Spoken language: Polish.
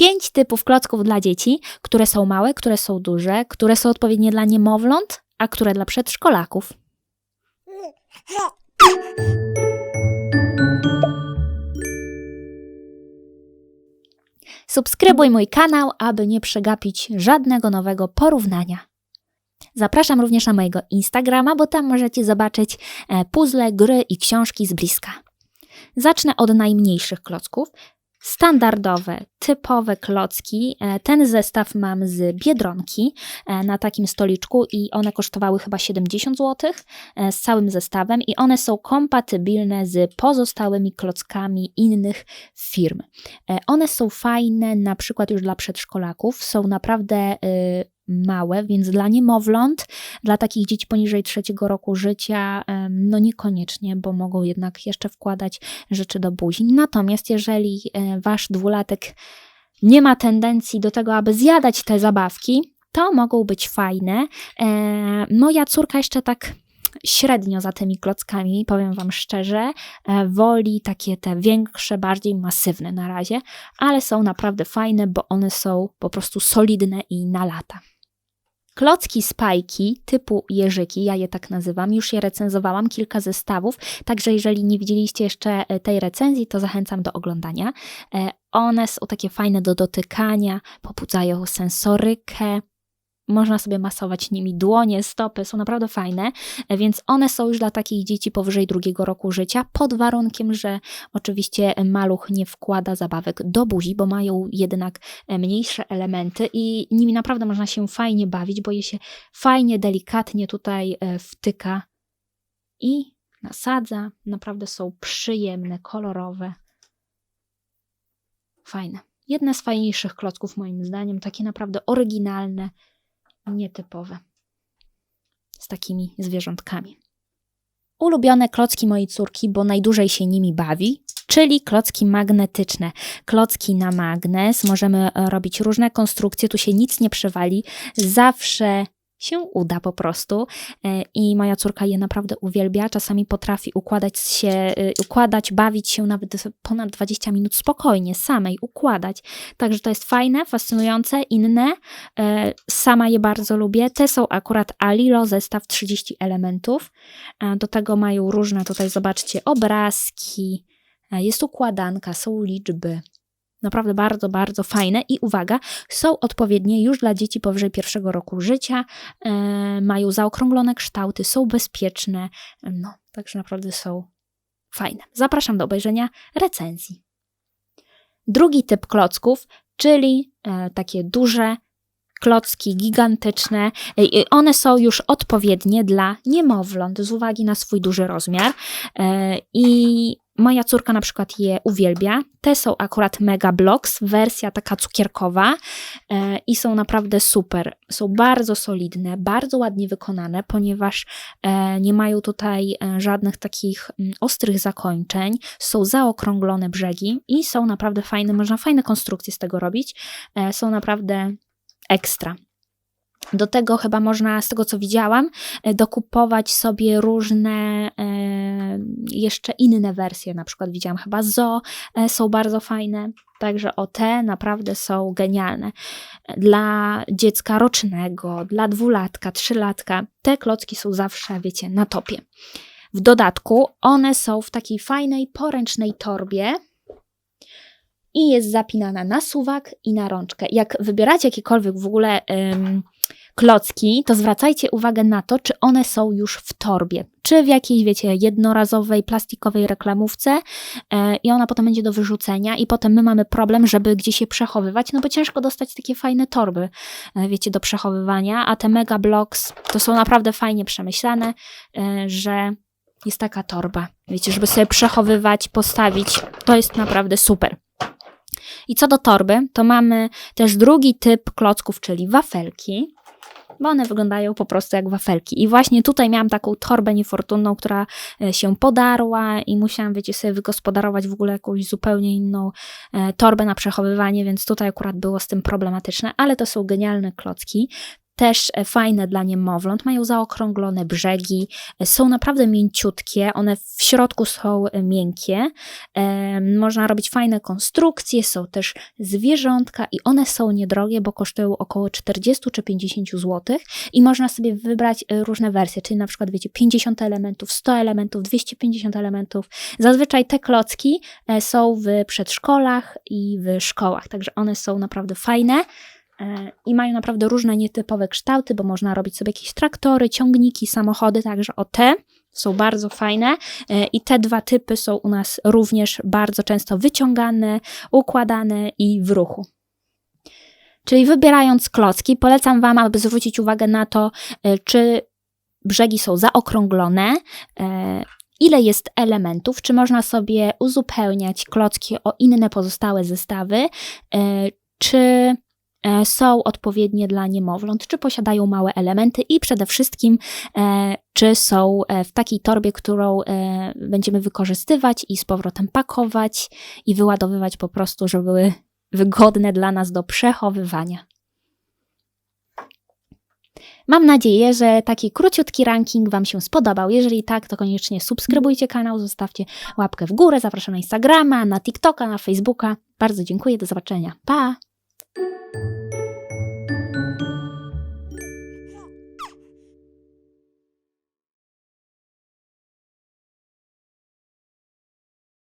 Pięć typów klocków dla dzieci, które są małe, które są duże, które są odpowiednie dla niemowląt, a które dla przedszkolaków. Subskrybuj mój kanał, aby nie przegapić żadnego nowego porównania. Zapraszam również na mojego Instagrama, bo tam możecie zobaczyć e, puzzle, gry i książki z bliska. Zacznę od najmniejszych klocków. Standardowe, typowe klocki. E, Ten zestaw mam z biedronki e, na takim stoliczku i one kosztowały chyba 70 zł e, z całym zestawem i one są kompatybilne z pozostałymi klockami innych firm. One są fajne na przykład już dla przedszkolaków, są naprawdę y, małe, więc dla niemowląt, dla takich dzieci poniżej trzeciego roku życia, no niekoniecznie, bo mogą jednak jeszcze wkładać rzeczy do buzi. Natomiast jeżeli e, wasz dwulatek nie ma tendencji do tego, aby zjadać te zabawki, to mogą być fajne. E, Moja córka jeszcze tak średnio za tymi klockami, powiem wam szczerze, e, woli takie te większe, bardziej masywne na razie, ale są naprawdę fajne, bo one są po prostu solidne i na lata. Klocki spajki typu jeżyki, ja je tak nazywam, już je recenzowałam, kilka zestawów, także jeżeli nie widzieliście jeszcze e, tej recenzji, to zachęcam do oglądania. E, One są takie fajne do dotykania, pobudzają sensorykę, można sobie masować nimi dłonie, stopy, są naprawdę fajne, więc one są już dla takich dzieci powyżej drugiego roku życia, pod warunkiem, że oczywiście maluch nie wkłada zabawek do buzi, bo mają jednak e, mniejsze elementy i nimi naprawdę można się fajnie bawić, bo je się fajnie, delikatnie tutaj e, wtyka i nasadza. Naprawdę są przyjemne, kolorowe. Fajne. Jedne z fajniejszych klocków moim zdaniem, takie naprawdę oryginalne, nietypowe. Z takimi zwierzątkami. Ulubione klocki mojej córki, bo najdłużej się nimi bawi, czyli klocki magnetyczne. Klocki na magnes, możemy e, robić różne konstrukcje, tu się nic nie przewali, zawsze się uda po prostu E, i moja córka je naprawdę uwielbia. Czasami potrafi układać się, e, układać, bawić się nawet ponad 20 minut spokojnie, samej układać. Także to jest fajne, fascynujące, inne. E, Sama je bardzo lubię. Te są akurat Alilo, zestaw 30 elementów. E, Do tego mają różne, tutaj zobaczcie, obrazki, jest układanka, są liczby. Naprawdę bardzo, bardzo fajne i uwaga, są odpowiednie już dla dzieci powyżej pierwszego roku życia, e, mają zaokrąglone kształty, są bezpieczne, no, także naprawdę są fajne. Zapraszam do obejrzenia recenzji. Drugi typ klocków, czyli e, takie duże klocki gigantyczne. E, One są już odpowiednie dla niemowląt z uwagi na swój duży rozmiar. E, I moja córka na przykład je uwielbia. Te są akurat Mega Blocks, wersja taka cukierkowa e, i są naprawdę super. Są bardzo solidne, bardzo ładnie wykonane, ponieważ e, nie mają tutaj e, żadnych takich mm, ostrych zakończeń. Są zaokrąglone brzegi i są naprawdę fajne. Można fajne konstrukcje z tego robić. E, są naprawdę ekstra. Do tego chyba można, z tego co widziałam, e, dokupować sobie różne e, jeszcze inne wersje. Na przykład widziałam chyba Zo, e, są bardzo fajne. Także o te naprawdę są genialne. Dla dziecka rocznego, dla dwulatka, trzylatka, te klocki są zawsze, wiecie, na topie. W dodatku one są w takiej fajnej, poręcznej torbie, i jest zapinana na suwak i na rączkę. Jak wybieracie jakiekolwiek w ogóle klocki, to zwracajcie uwagę na to, czy one są już w torbie. Czy w jakiejś, wiecie, jednorazowej, plastikowej reklamówce e, i ona potem będzie do wyrzucenia i potem my mamy problem, żeby gdzieś je przechowywać, no bo ciężko dostać takie fajne torby, e, wiecie, do przechowywania, a te Mega Blocks to są naprawdę fajnie przemyślane, e, że jest taka torba, wiecie, żeby sobie przechowywać, postawić, to jest naprawdę super. I co do torby, to mamy też drugi typ klocków, czyli wafelki, bo one wyglądają po prostu jak wafelki. I właśnie tutaj miałam taką torbę niefortunną, która e, się podarła i musiałam, wiecie, sobie wygospodarować w ogóle jakąś zupełnie inną e, torbę na przechowywanie, więc tutaj akurat było z tym problematyczne, ale to są genialne klocki. Też e, fajne dla niemowląt. Mają zaokrąglone brzegi, e, są naprawdę mięciutkie, one w środku są e, miękkie. Można robić fajne konstrukcje, są też zwierzątka i one są niedrogie, bo kosztują około 40 czy 50 zł i można sobie wybrać różne wersje, czyli na przykład wiecie 50 elementów, 100 elementów, 250 elementów. Zazwyczaj te klocki są w przedszkolach i w szkołach, także one są naprawdę fajne i mają naprawdę różne nietypowe kształty, bo można robić sobie jakieś traktory, ciągniki, samochody, także o te są bardzo fajne e, i te dwa typy są u nas również bardzo często wyciągane, układane i w ruchu. Czyli wybierając klocki, polecam Wam, aby zwrócić uwagę na to, e, czy brzegi są zaokrąglone, e, ile jest elementów, czy można sobie uzupełniać klocki o inne pozostałe zestawy, e, czy e, są odpowiednie dla niemowląt, czy posiadają małe elementy i przede wszystkim, e, czy są e, w takiej torbie, którą e, będziemy wykorzystywać i z powrotem pakować i wyładowywać po prostu, żeby były wygodne dla nas do przechowywania. Mam nadzieję, że taki króciutki ranking Wam się spodobał. Jeżeli tak, to koniecznie subskrybujcie kanał, zostawcie łapkę w górę, zapraszam na Instagrama, na TikToka, na Facebooka. Bardzo dziękuję, do zobaczenia. Pa!